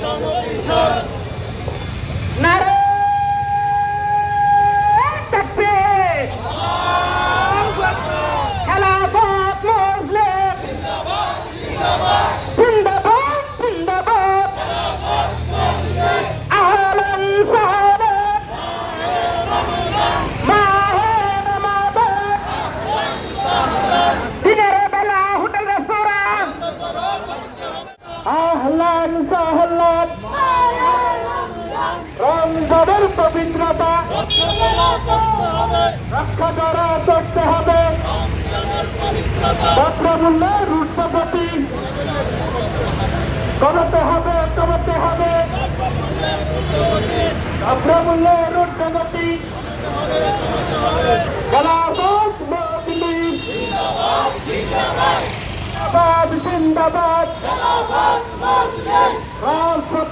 সমর সাহলান রমজানের পবিত্রতা। রক্ষা করা করতে হবে। দ্রব্যমূল্যে রূপপতি। কমাতে হবে কমাতে হবে। দ্রব্যমূল্যে রূপপতি। গলাবাদ জিন্দাবাদ জিন্দাবাদ।